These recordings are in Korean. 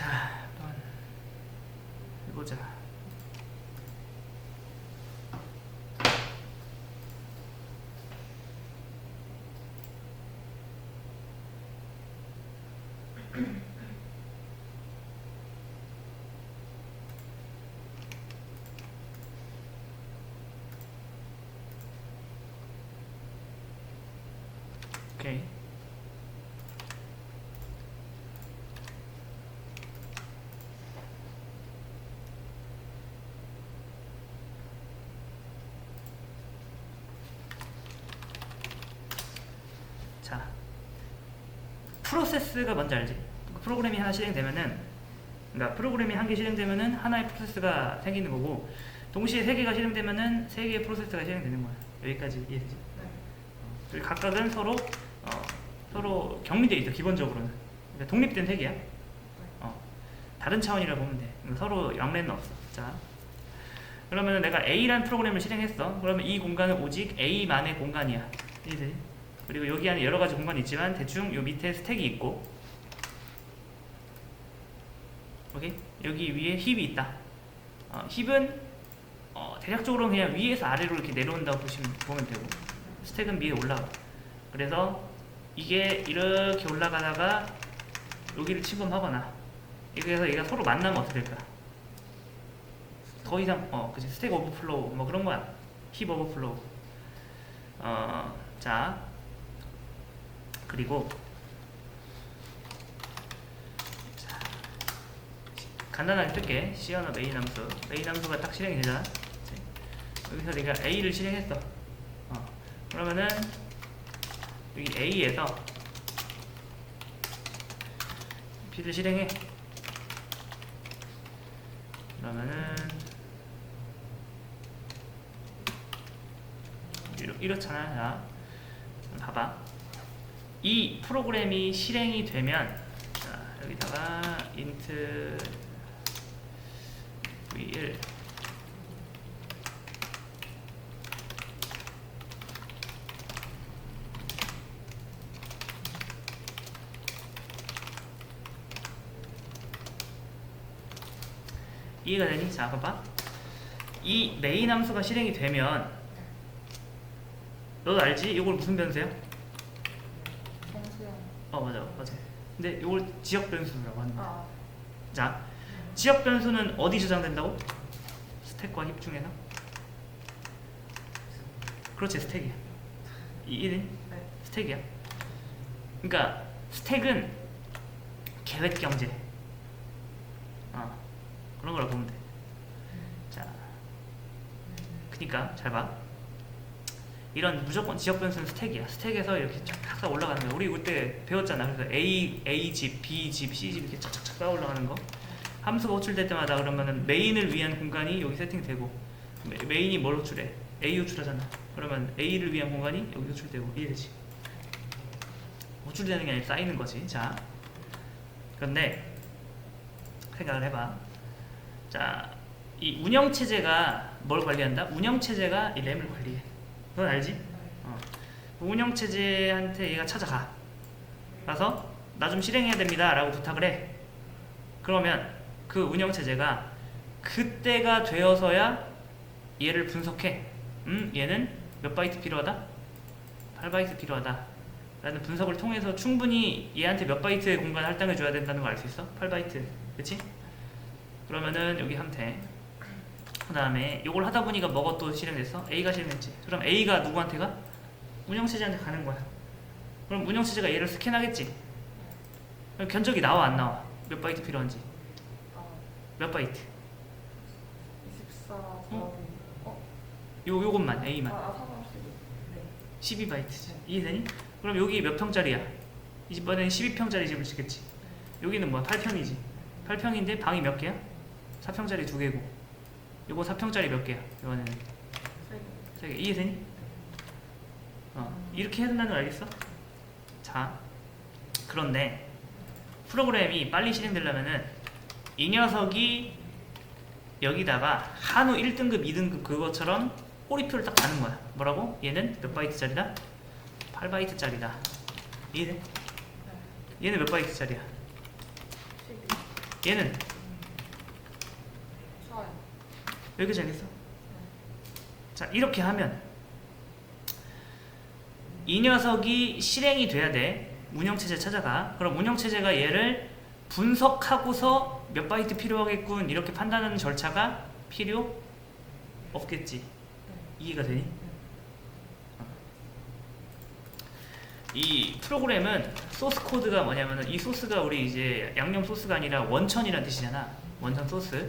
자, 한번 해보자. 오케이. 자, 프로세스가 뭔지 알지? 프로그램이 하나 실행되면은, 그러니까 프로그램이 한 개 실행되면은 하나의 프로세스가 생기는 거고, 동시에 세 개가 실행되면은 세 개의 프로세스가 실행되는 거야. 여기까지 이해되지? 그리고 각각은 서로 어, 서로 격리돼 있어 기본적으로는. 그러니까 독립된 세 개야. 어, 다른 차원이라 보면 돼. 서로 양례는 없어. 자, 그러면 내가 A라는 프로그램을 실행했어. 그러면 이 공간은 오직 A만의 공간이야. 이해되지? 그리고 여기 안에 여러 가지 공간이 있지만 대충 요 밑에 스택이 있고 오케이? 여기 위에 힙이 있다. 어, 힙은 어, 대략적으로 그냥 위에서 아래로 이렇게 내려온다고 보시면 보면 되고 스택은 위에 올라가. 그래서 이게 이렇게 올라가다가 여기를 침범하거나 그래서 얘가 서로 만나면 어떻게 될까? 더 이상 어 그치. 스택 오버플로우 뭐 그런 거야. 힙 오버플로우. 어자 그리고 자, 간단하게 쓸게 시어너 메인 함수 메인 함수가 딱 실행이 되잖아? 여기서 내가 A를 실행했어. 어, 그러면은 여기 A에서 B를 실행해. 그러면은 이렇, 이렇잖아. 자, 봐봐 이 프로그램이 실행이 되면 자, 여기다가 int v1 이해가 되니? 자, 봐봐. 이 메인 함수가 실행이 되면 너도 알지? 이걸 무슨 변수야? 정수영. 어 맞아 맞아 근데 이걸 지역 변수라고 하는 거야 아, 자 지역 변수는 어디 저장된다고? 스택과 힙 중에서? 그렇지 스택이야. 이 1은 네. 스택이야. 그러니까 스택은 계획 경제. 어 그런 거라 보면 돼 자 그니까 잘 봐 이런 무조건 지역 변수는 스택이야. 스택에서 이렇게 쫙쫙 올라가는 거야. 우리 그때 배웠잖아. 그래서 A, A 집, B 집, C 집 이렇게 쫙쫙쫙 쌓아 올라가는 거. 함수가 호출될 때마다 그러면은 메인을 위한 공간이 여기 세팅되고 메- 메인이 뭘 호출해? A 호출하잖아. 그러면 A를 위한 공간이 여기 호출되고 이해되지? 호출되는 게 아니라 쌓이는 거지. 자, 그런데 생각을 해봐. 자, 이 운영 체제가 뭘 관리한다? 운영 체제가 이 램을 관리해. 그건 알지? 어. 운영 체제한테 얘가 찾아가. 가서 나 좀 실행해야 됩니다라고 부탁을 해. 그러면 그 운영 체제가 그때가 되어서야 얘를 분석해. 음, 얘는 몇 바이트 필요하다? 8바이트 필요하다. 라는 분석을 통해서 충분히 얘한테 몇 바이트의 공간 할당해 줘야 된다는 걸 알 수 있어? 8바이트. 그치? 그러면은 여기 하면 돼. 그 다음에 이걸 하다 보니까 뭐가 또 실행됐어? A가 실행됐지. 그럼 A가 누구한테 가? 운영체제한테 가는 거야. 그럼 운영체제가 얘를 스캔하겠지. 그럼 견적이 나와 안 나와? 몇 바이트 필요한지. 아, 몇 바이트? 24 더하기. 어? 요 요것만 아, A만. 아, 상관없이. 네. 12바이트지. 이해되니? 그럼 여기 몇 평짜리야? 이 집번에는 12평짜리 집을 짓겠지. 여기는 뭐야? 8평이지. 8평인데 방이 몇 개야? 4평짜리 두 개고. 요거 4평짜리 몇 개야? 이거는 세 개. 이해되니? 어, 이렇게 해야 된다는 거 알겠어? 자, 그런데 프로그램이 빨리 실행되려면은 이 녀석이 여기다가 한우 1등급, 2등급 그것처럼 꼬리표를 딱 가는 거야. 뭐라고? 얘는 몇 바이트짜리다? 8바이트짜리다. 이해돼? 네. 얘는 몇 바이트짜리야? 12. 얘는 좋아요. 여기까지 알겠어? 자 이렇게 하면 이 녀석이 실행이 돼야 돼 운영체제 찾아가 그럼 운영체제가 얘를 분석하고서 몇 바이트 필요하겠군 이렇게 판단하는 절차가 필요 없겠지 네. 이해가 되니? 이 프로그램은 소스 코드가 뭐냐면은 이 소스가 우리 이제 양념 소스가 아니라 원천이라는 뜻이잖아. 원천 소스.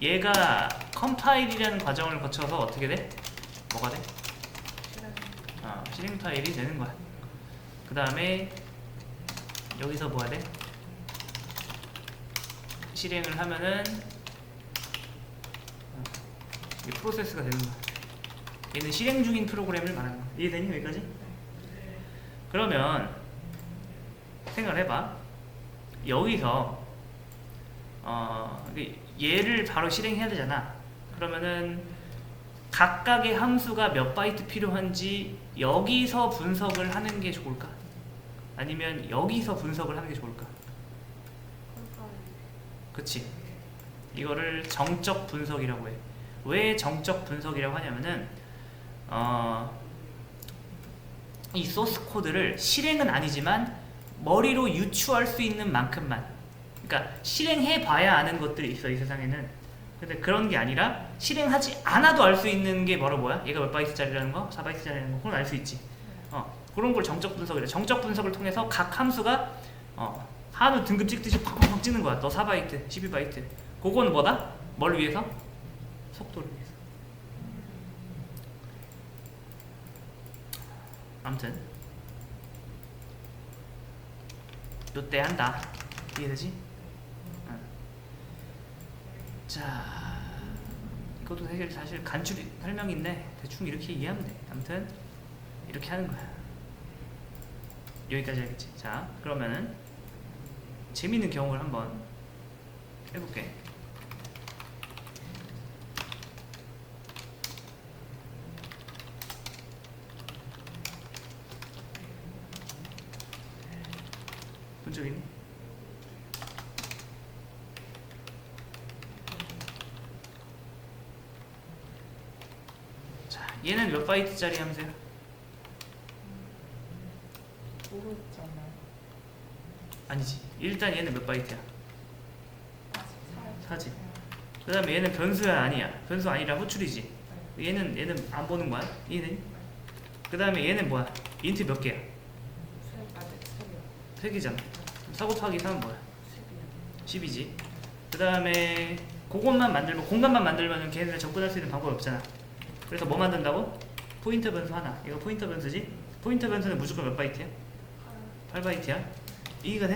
얘가 컴파일이라는 과정을 거쳐서 어떻게 돼? 뭐가 돼? 아, 실행 파일이 되는 거야. 그 다음에 여기서 뭐야 돼? 실행을 하면은 어, 이 프로세스가 되는 거야. 얘는 실행 중인 프로그램을 말하는 거야. 이해되니 여기까지? 그러면 생각을 해봐. 여기서 어, 얘를 바로 실행해야 되잖아. 그러면은 각각의 함수가 몇 바이트 필요한지 여기서 분석을 하는 게 좋을까? 아니면 여기서 분석을 하는 게 좋을까? 그치? 이거를 정적 분석이라고 해. 왜 정적 분석이라고 하냐면은 어, 이 소스 코드를 실행은 아니지만 머리로 유추할 수 있는 만큼만 그러니까 실행해 봐야 아는 것들이 있어 이 세상에는 근데 그런 게 아니라 실행하지 않아도 알 수 있는 게 바로 뭐야? 얘가 몇 바이트짜리라는 거, 4바이트짜리라는 거, 그건 알수 있지. 어, 그런 걸 정적 분석이래. 정적 분석을 통해서 각 함수가 어, 한우 등급 찍듯이 팍팍팍 찍는 거야. 너 4바이트, 12바이트. 그건 뭐다? 뭘 위해서? 속도를 위해서. 아무튼 요때 한다. 이해되지? 응. 자, 이것도 사실 사실 간추 설명인데 대충 이렇게 이해하면 돼. 아무튼 이렇게 하는 거야. 여기까지 알겠지? 자, 그러면은 재밌는 경험을 한번 해볼게. 본적 있니? 자, 얘는 몇 바이트짜리 함수야? 아니지. 일단 얘는 몇 바이트야? 아. 사지. 그 다음에 얘는 변수야 아니야? 변수 아니라 호출이지. 얘는 얘는 안 보는 거야? 얘는. 그 다음에 얘는 뭐야? 인트 몇 개야? 세, 아, 네, 개. 개잖아. 사 곱하기 3은 뭐야? 십이요. 10이지. 그 다음에 그것만 만들면 공간만 만들면 걔네들 접근할 수 있는 방법이 없잖아. 그래서 뭐 만든다고? 포인터 변수 하나. 이거 포인터 변수지? 포인터 변수는 무조건 몇 바이트야? 팔. 8바이트야? 이해가 돼?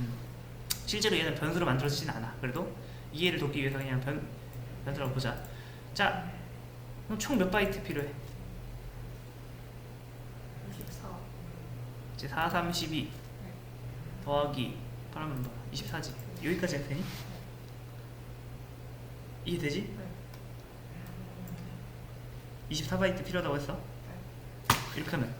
음. 실제로 얘는 변수로 만들어지진 않아. 그래도 이해를 돕기 위해서 그냥 변, 변수라고 보자. 자, 그럼 총 몇 바이트 필요해? 24. 이제 4, 3, 12 더하기 8하면 뭐 24지. 여기까지 해도 되니? 이해되지? 네. 24바이트 필요하다고 했어? 이렇게 하면.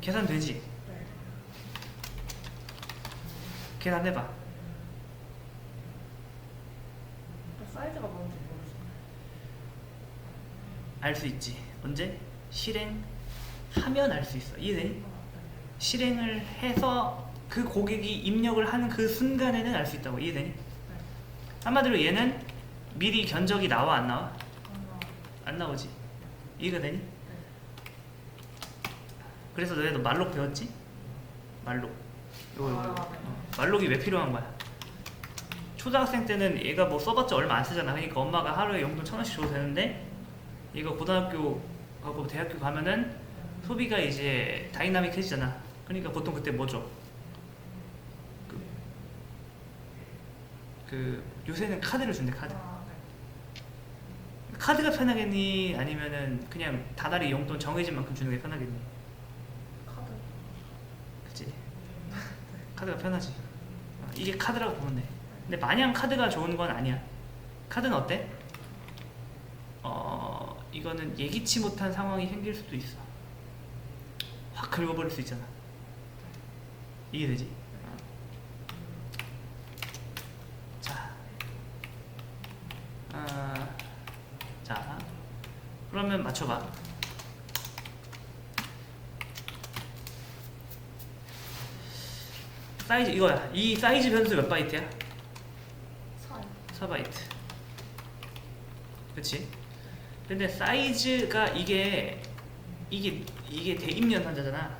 계산되지? 네. 계산해봐. 그 사이즈가 뭔지 모르겠어요. 알수 있지. 언제? 실행하면 알 수 있어. 이해되니? 실행을 해서 그 고객이 입력을 하는 그 순간에는 알 수 있다고. 이해되니? 한마디로 얘는 미리 견적이 나와 안 나와? 하나. 안 나오지. 이해가 되니? 네. 그래서 너네도 말록 배웠지? 말록. 요거 요거. 아, 요거. 네. 어, 말록이 왜 필요한 거야? 초등학생 때는 얘가 뭐 써봤자 얼마 안 쓰잖아. 그러니까 엄마가 하루에 용돈 천 원씩 줘도 되는데 이거 고등학교 가고 대학교 가면은 소비가 이제 다이나믹해지잖아. 그러니까 보통 그때 뭐 줘? 그 요새는 카드를 준대 카드. 아, 네. 카드가 편하겠니? 아니면은 그냥 다달이 용돈 정해진 만큼 주는 게 편하겠니? 카드. 그치? 카드가 편하지. 어, 이게 카드라고 보면 돼. 근데 마냥 카드가 좋은 건 아니야. 카드는 어때? 어, 이거는 예기치 못한 상황이 생길 수도 있어. 확 긁어버릴 수 있잖아. 이해되지? 어. 자, 아, 자, 그러면 맞춰봐. 사이즈 이거야. 이 사이즈 변수 몇 바이트야? 4. 4바이트. 그렇지? 근데 사이즈가 이게 이게 이게 대입 연산자잖아.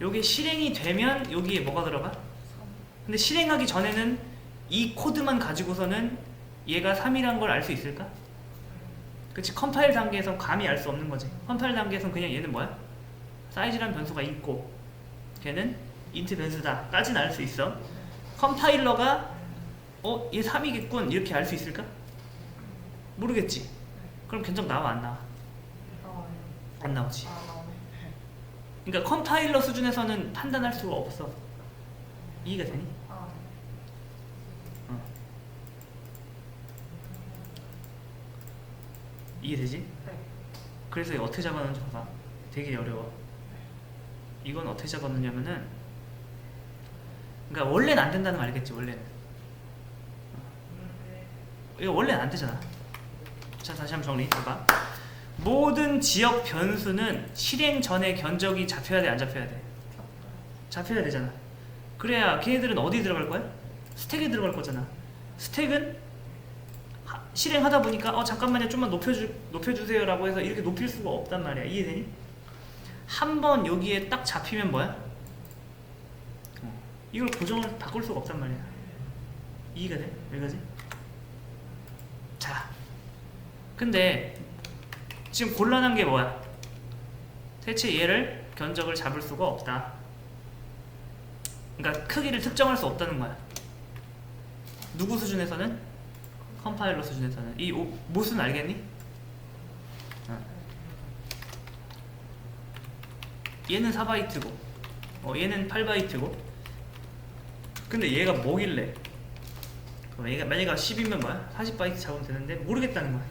요게 실행이 되면 여기에 뭐가 들어가? 3. 근데 실행하기 전에는 이 코드만 가지고서는 얘가 3이란 걸 알 수 있을까? 그치 컴파일 단계에선 감히 알수 없는 거지 컴파일 단계에선 그냥 얘는 뭐야? 사이즈란 변수가 있고 걔는 인트 변수다 까지는 알수 있어 컴파일러가 어? 얘 3이겠군 이렇게 알 수 있을까? 모르겠지 그럼 견적 나와 안 나와? 안 나오지. 그러니까 컴파일러 수준에서는 판단할 수가 없어 이해가 되니? 아, 어. 이해되지? 네. 그래서 어떻게 잡아놓는지 봐봐. 되게 어려워. 이건 어떻게 잡아놓냐면은 그러니까 원래는 안 된다는 거 알겠지 원래는? 어. 이거 원래는 안 되잖아. 자 다시 한번 정리 봐봐. 모든 지역 변수는 실행 전에 견적이 잡혀야 돼 안 잡혀야 돼? 잡혀야 되잖아. 그래야 걔네들은 어디 들어갈 거야? 스택에 들어갈 거잖아. 스택은 하- 실행하다 보니까 어 잠깐만요 좀만 높여주, 높여주세요라고 해서 이렇게 높일 수가 없단 말이야 이해되니? 한 번 여기에 딱 잡히면 뭐야? 어, 이걸 고정을 바꿀 수가 없단 말이야 이해가 돼? 여기까지? 자 근데 지금 곤란한 게 뭐야? 대체 얘를 견적을 잡을 수가 없다 그러니까 크기를 특정할 수 없다는 거야 누구 수준에서는? 컴파일러 수준에서는 이 오- 못은 알겠니? 어. 얘는 4바이트고 어, 얘는 8바이트고 근데 얘가 뭐길래 그럼 얘가 만약에 10이면 뭐야? 40바이트 잡으면 되는데 모르겠다는 거야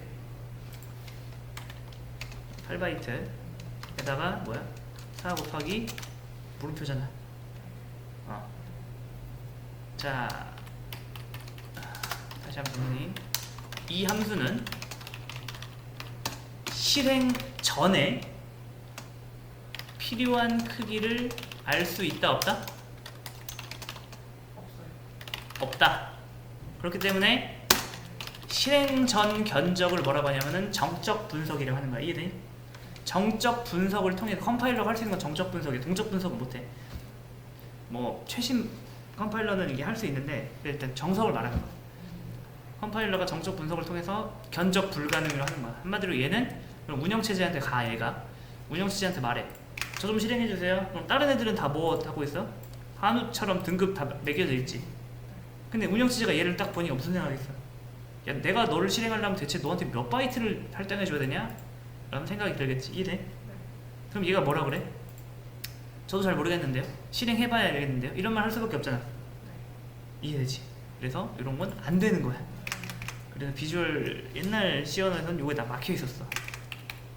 8바이트 에다가 뭐야? 4 곱하기 물음표잖아 어. 자 다시 한번 정리 이 함수는 실행 전에 필요한 크기를 알 수 있다 없다? 없다. 그렇기 때문에 실행 전 견적을 뭐라고 하냐면은 정적 분석이라고 하는 거야. 이해되니? 정적 분석을 통해 컴파일러가 할 수 있는 건 정적 분석이야. 동적 분석은 못해. 뭐 최신 컴파일러는 이게 할 수 있는데 일단 정석을 말하는 거야. 컴파일러가 정적 분석을 통해서 견적 불가능으로 하는 거야. 한마디로 얘는 그럼 운영체제한테 가 얘가 운영체제한테 말해. 저 좀 실행해 주세요. 그럼 다른 애들은 다 뭐 하고 있어? 한우처럼 등급 다 매겨져 있지. 근데 운영체제가 얘를 딱 보니까 무슨 생각이 있어? 야 내가 너를 실행하려면 대체 너한테 몇 바이트를 할당해 줘야 되냐? 라는 생각이 들겠지. 이해돼? 그럼 얘가 뭐라 그래? 저도 잘 모르겠는데요. 실행해봐야 알겠는데요. 이런 말 할 수밖에 없잖아. 이해되지? 그래서 이런 건 안 되는 거야. 그래서 비주얼 옛날 시연에서는 요게 다 막혀 있었어.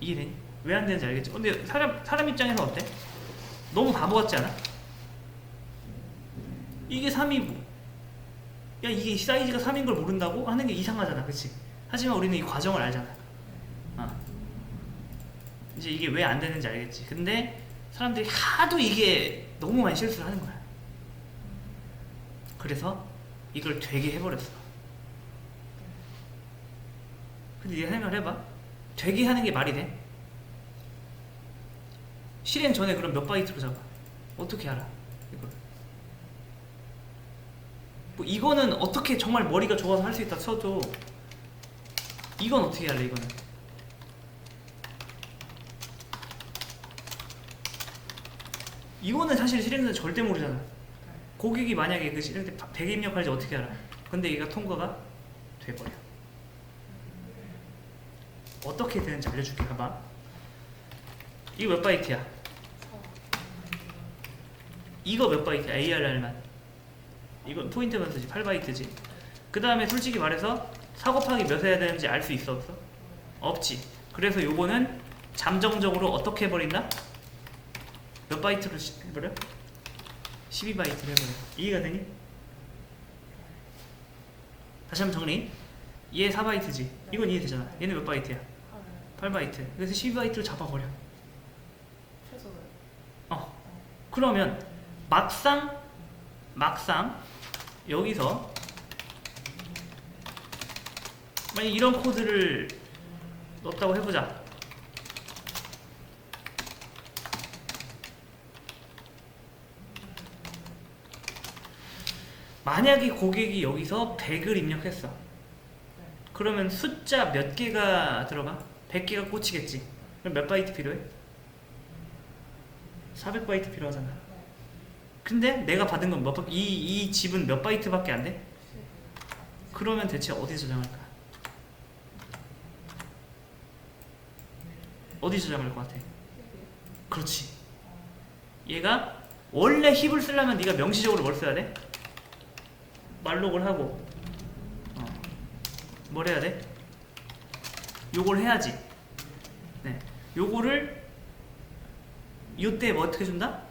이해되니? 왜 안 되는지 알겠지? 근데 사람 사람 입장에서 어때? 너무 바보 같지 않아? 이게 3이고 야 이게 사이즈가 3인 걸 모른다고 하는 게 이상하잖아 그치? 하지만 우리는 이 과정을 알잖아 어. 이제 이게 왜 안 되는지 알겠지 근데 사람들이 하도 이게 너무 많이 실수를 하는 거야 그래서 이걸 되게 해버렸어 근데 네가 생각을 해봐 되게 하는 게 말이 돼? 실행 전에 그럼 몇 바이트로 잡아? 어떻게 알아? 이걸 뭐 이거는 어떻게 정말 머리가 좋아서 할 수 있다 쳐도 이건 어떻게 할래 이거는 이거는 사실 실행자는 절대 모르잖아 고객이 만약에 그 실행 때 대개 입력할지 어떻게 알아 근데 얘가 통과가 돼버려 어떻게 되는지 알려줄게 봐봐 이거 몇 바이트야 4. 이거 몇 바이트야 ARR만 이건 포인트 변수지 8바이트지 그 다음에 솔직히 말해서 4 곱하기 몇 해야 되는지 알 수 있어 없어? 없지 그래서 요거는 잠정적으로 어떻게 해버린다? 몇 바이트로 시- 해버려? 12바이트로 해버려. 이해가 되니? 다시 한번 정리. 얘 4바이트지. 이건 이해되잖아. 얘는 몇 바이트야? 8. 8바이트. 그래서 12바이트로 잡아버려. 최소. 그러면 막상 막상 여기서 만약 이런 코드를 넣었다고 해보자. 만약에 고객이 여기서 100을 입력했어. 그러면 숫자 몇 개가 들어가? 100개가 꽂히겠지. 그럼 몇 바이트 필요해? 400바이트 필요하잖아. 근데 내가 받은 건 몇, 바- 이, 이 집은 몇 바이트밖에 안 돼? 그러면 대체 어디 저장할까? 어디 저장할 것 같아? 그렇지. 얘가 원래 힙을 쓰려면 네가 명시적으로 뭘 써야 돼? 말록을 하고 어. 뭘 해야 돼? 요걸 해야지. 네. 요거를 요때 뭐 어떻게 준다?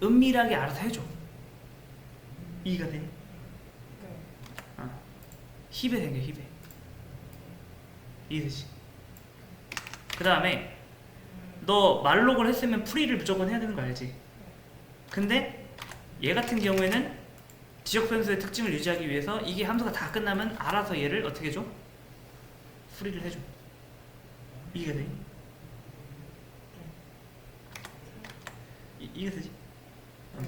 은밀하게 알아서 해줘. 이해가 되니? 네. 힙에 생겨 힙에. 이해되지? 그 다음에 너 말록을 했으면 프리를 무조건 해야 되는 거 알지? 근데 얘 같은 경우에는 지역 변수의 특징을 유지하기 위해서 이게 함수가 다 끝나면 알아서 얘를 어떻게 해줘? 프리를 해줘. 이해가 되니? 이, 이해되지? 어.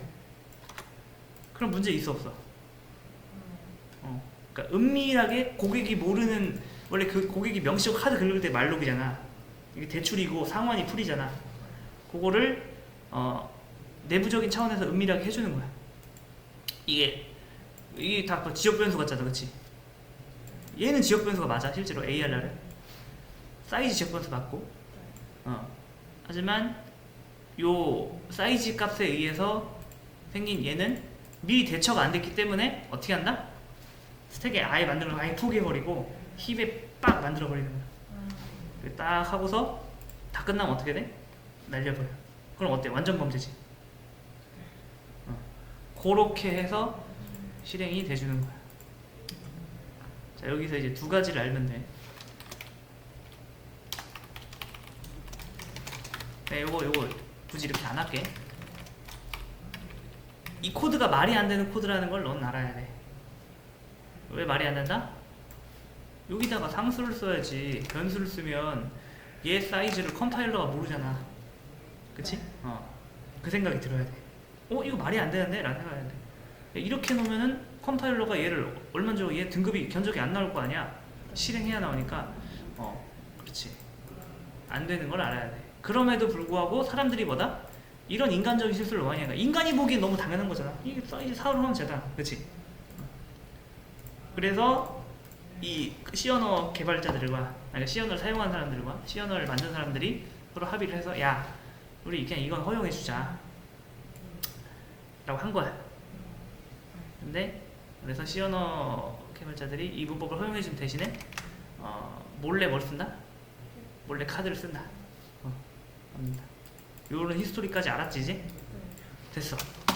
그럼 문제 있어 없어? 어. 그러니까 은밀하게 고객이 모르는 원래 그 고객이 명시적 카드 긁을 때 말록이잖아. 이게 대출이고 상환이 풀이잖아. 그거를 어, 내부적인 차원에서 은밀하게 해주는 거야. 이게 이게 다그 지역 변수 같잖아, 그렇지? 얘는 지역 변수가 맞아, 실제로 ARR은 사이즈 지역 변수 맞고. 어. 하지만 요 사이즈 값에 의해서 생긴 얘는 미리 대처가 안 됐기 때문에 어떻게 한다? 스택에 아예 걸 아예 포기해버리고 힙에 빡 만들어버리는 거야. 그딱 하고서 다 끝나면 어떻게 돼? 날려버려. 그럼 어때? 완전 범죄지. 어. 그렇게 해서 실행이 돼주는 거야. 자 여기서 이제 두 가지를 알면 돼. 네, 요거 요거 굳이 이렇게 안 할게. 이 코드가 말이 안 되는 코드라는 걸 넌 알아야 돼. 왜 말이 안 된다? 여기다가 상수를 써야지 변수를 쓰면 얘 사이즈를 컴파일러가 모르잖아 그치? 어. 그 생각이 들어야 돼 어? 이거 말이 안 되는데? 라는 안 돼. 이렇게 놓으면은 컴파일러가 얘를 얼마나 얘 등급이 견적이 안 나올 거 아니야 실행해야 나오니까 어 그렇지 안 되는 걸 알아야 돼 그럼에도 불구하고 사람들이 뭐다? 이런 인간적인 실수를 많이 하니까 인간이 보기엔 너무 당연한 거잖아 이게 4로 하면 되잖아 그치? 그래서 이 시언어 개발자들과 아니 시언어를 사용한 사람들과 시언어를 만든 사람들이 서로 합의를 해서 야 우리 그냥 이건 허용해 주자 라고 한 거야 근데 그래서 시언어 개발자들이 이 문법을 허용해 준 대신에 어, 몰래 뭘 쓴다? 몰래 카드를 쓴다 어, 합니다 요런 히스토리까지 알았지 이제? 됐어